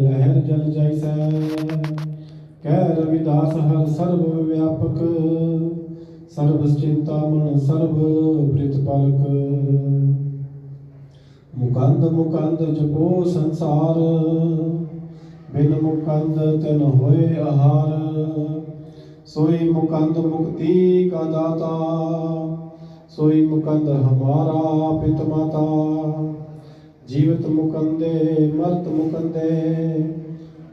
ਲਹਿਰ ਜਲ ਜੈਸੈ ਕਹਿ ਰਵਿਦਾਸ ਹਰ ਸਰਬ ਵਿਆਪਕ। ਸਰਬ ਚਿੰਤਾ ਮਨ ਸਰਬ ਪ੍ਰਿਤ ਪਲਕ। ਮੁਕੰਦ ਮੁਕੰਦ ਜਪੋ ਸੰਸਾਰ। ਬਿਨ ਮੁਕੰਦ ਤਿਨ ਹੋਏ ਆਹਾਰ। ਸੋਈ ਮੁਕੰਦ ਮੁਕਤੀ ਕਾ ਦਾਤਾ। ਸੋਈ ਮੁਕੰਦ ਹਮਾਰਾ ਪਿਤ ਮਾਤਾ। ਜੀਵਤ ਮੁਕੰਦੇ, ਮਰਤ ਮੁਕੰਦੇ,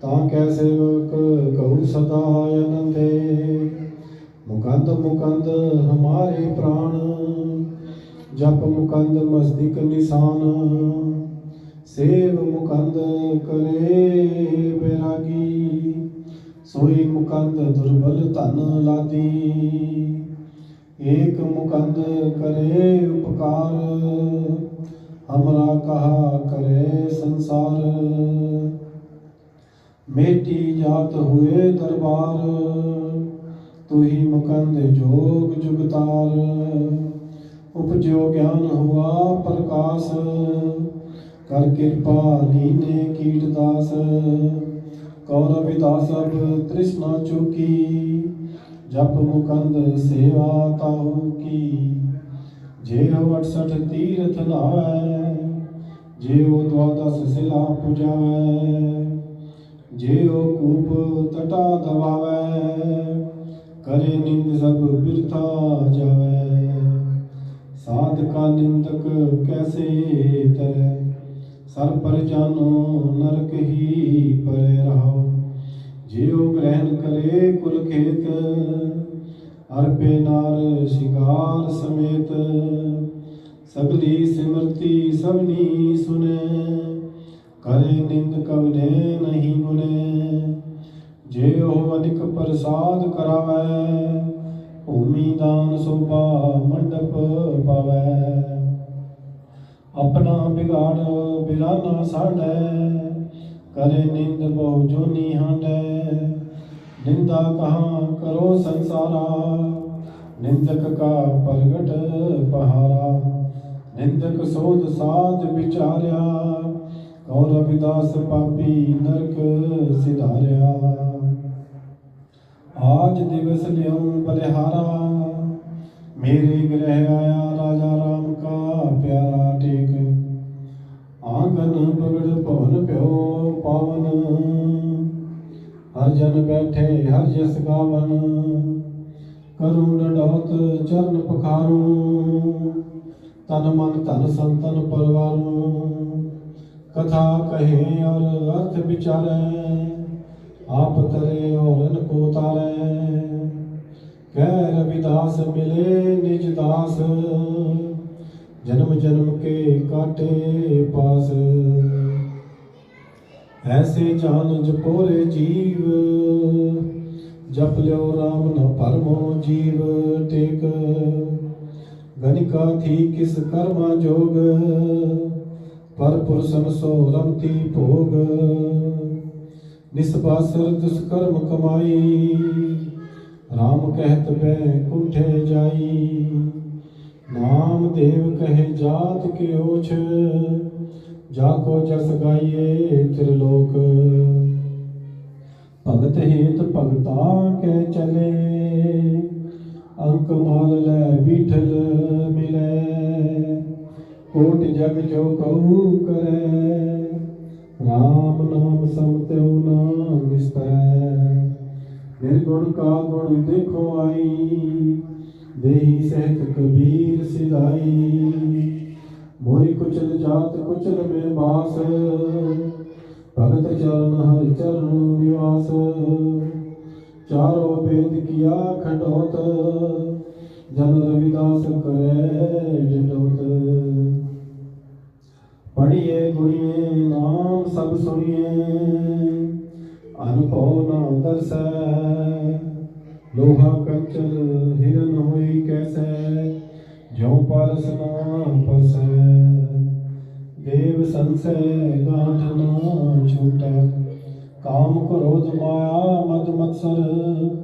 ਤਾਂ ਕੈ ਸੇਵਕ ਕਹੂ ਸਦਾ ਆਨੰਦੇ। ਮੁਕੰਦ ਮੁਕੰਦ ਹਮਾਰੇ ਪ੍ਰਾਣ, ਜਪ ਮੁਕੰਦ ਮਸਤਿਕ ਨਿਸ਼ਾਨ। ਸੇਵ ਮੁਕੰਦ ਕਰੇ ਬੈਰਾਗੀ, ਸੋਈ ਮੁਕੰਦ ਦੁਰਬਲ ਧਨ ਲਾਦੀ। ਏਕ ਮੁਕੰਦ ਕਰੇ ਉਪਕਾਰ ਹਮਰਾ ਕਹਾ ਕਰੇ ਸੰਸਾਰ। ਮੇਟੀ ਜਾਤ ਹੋਏ ਦਰਬਾਰ ਤੂ ਹੀ ਮੁਕੰਦ ਜੋਗ ਜੁਗਤਾਰ। ਉਪਜੋ ਗਿਆਨ ਹੁਆ ਪ੍ਰਕਾਸ਼, ਕਰ ਕਿਰਪਾ ਲੀਨੇ ਕੀਟ ਦਾਸ। ਕੌਰ ਵਿਦਾਸਬ ਤ੍ਰਿਸ਼ਨਾ ਚੁਕੀ, ਜਪ ਮੁਕੰਦ ਸੇਵਾ ਤਾਹੂ ਕੀ। ਜੇ 68 ਤੀਰਥ ਲਾਵੈ ਜੇ ਉਹ ਦਵਾਦਸ ਸਿਲਾ ਪੁਜਾਵੈ ਜੇ ਉਹ ਕੂਪ ਤਟਾ ਦਵਾਵੈ ਕਰੇ ਨਿੰਦ ਸਭ ਬਿਰਥਾ ਜਾਵੈ। ਸਾਧਕਾ ਨਿੰਦਕ ਕੈਸੇ ਤਰੈ, ਸਰ ਪਰ ਜਾਨੋ ਨਰਕ ਹੀ ਪਰੇ ਰਹਾਓ। ਜੇ ਉਹ ਗ੍ਰਹਿਣ ਕਰੇ ਕੁਲ ਖੇਤ, ਅਰਪੇ ਨਾਰ ਸ਼ਿੰਗਾਰ ਸਿਮਰਤੀ ਸਭਨੀ ਸੁਨੇ, ਕਰੇ ਨਿੰਦ ਕਵਨੇ ਨਹੀਂ ਗੁਨੇ ਜੇ ਉਹ ਅਨਿਕ ਪ੍ਰਸਾਦ ਕਰਾਵੈ, ਭੂਮੀ ਦਾਨ ਸੋਭਾ ਮੰਡਪ ਪਾਵੈ। ਆਪਣਾ ਬਿਗਾੜ ਬਿਰਾਨਾ ਸਾੜੈ, ਕਰੇ ਨਿੰਦ ਬਹੁ ਜੋਨੀ ਹਾਂਡੈ। ਨਿੰਦਾ ਕਹਾਂ ਕਰੋ ਸੰਸਾਰਾ, ਨਿੰਦਕ ਕਾ ਪ੍ਰਗਟ ਪਹਾਰਾ। ਨਿੰਦਕ ਸੋਧ ਸਾਧ ਵਿਚਾਰਿਆ ਕਉ ਰਵਿਦਾਸ ਪਾਪੀ ਨਰਕ ਸਿਧਾਰਿਆ। ਆਜ ਦਿਵਸ ਲਿਉ ਬਲਿਹਾਰਾ, ਮੇਰੇ ਗ੍ਰਹਿ ਆਇਆ ਰਾਜਾ ਰਾਮ ਕਾ ਪਿਆਰਾ ਟੇਕ। ਆਂਗਨ ਬਗੜ ਭਵਨ ਪਿਓ ਪਾਵਨ, ਹਰ ਜਨ ਬੈਠੇ ਹਰ ਜਸ ਗਾਵਨ। ਕਰੁ ਡੋਤ ਚਰਨ ਪਖਾਰੂ ਤਨ ਮਨ ਧਨ ਸੰਤਨ ਪਰਵਾਰੂ। ਕਥਾ ਕਹੇ ਔਰ ਅਰਥ ਵਿਚਾਰੈ, ਆਪ ਤਰੇ ਔਰਨ ਕੋ ਤਾਰੈ। ਕਹਿ ਰਵਿਦਾਸ ਮਿਲੇ ਨਿਜ ਦਾਸ, ਜਨਮ ਜਨਮ ਕੇ ਕਾਟੇ ਪਾਸ। ਐਸੇ ਜਾਨ ਜਪੋਰੇ ਜੀਵ, ਜਪ ਲਿਓ ਰਾਮ ਨਾ ਪਰਮੋ ਜੀਵ ਟੇਕ। ਗਨਿਕਾ ਥੀ ਕਿਸ ਕਰਮਾ ਜੋਗ, ਪਰ ਪੁਰਸਨ ਸੋ ਰਮਤੀ ਭੋਗ। ਨਿਸਬਾਸਰ ਦੁਸਕਰਮ ਕਮਾਈ, ਰਾਮ ਕਹਿਤ ਬੈ ਕੁੰਠੇ ਜਾਈ। ਨਾਮ ਦੇਵ ਕਹੇ ਜਾਤ ਕੇ ਓਛ, ਜਾ ਕੋ ਜਸ ਗਾਈਏ ਤ੍ਰਿਲੋਕ। ਭਗਤ ਹੇਤ ਭਗਤਾ ਕੈ ਚਲੇ ਅੰਕ ਮਾਲ ਲੈ ਬੀਠਲ ਮਿਲੇ, ਕੋਟ ਜਗ ਜੋ ਕਹੂ ਕਰੈ। RAM ਨਾਮ ਸਮਤਿਉ ਨਾ ਵਿਸਰੈ ਨਿਰਗੁਣ ਕਾ ਗੁਣ ਦੇਖੋ ਆਈ, ਦੇਹੀ ਸਹਿਤ ਕਬੀਰ ਸਿਧਾਈ। ਮੋਰੀ ਕੁਚਲ ਜਾਤ ਕੁਚਲ ਮੇ ਬਾਸ, ਭਗਤ ਚਰਨ ਹਰਿ ਚਰਨ ਨਿਵਾਸ। ਚਾਰੋ ਵੇਦ ਕੀਆ ਖੰਡੋਤ ਜਨ ਰਵਿਦਾਸ ਕਰੇ ਡਿਟੋਤ ਪੜੀਏ ਗੁਣੀਏ ਨਾਮ ਸਭ ਸੁਣੀਏ, ਅਨੁਭਵ ਨਾ ਦਰਸੈ, ਲੋਹਾ ਕੰਚਰ ਹਿਰਨ ਹੋਈ ਕੈਸੈ, ਜਿਉ ਪਰਸ ਨਾ ਪਰਸੈ। ਦੇਵ ਸੰਸੈ, ਗਾਠ ਨਾ ਛੂਟੈ। ਕਾਮ ਕ੍ਰੋਧ ਮਾਇਆ ਮਦ ਮਤਸਰ।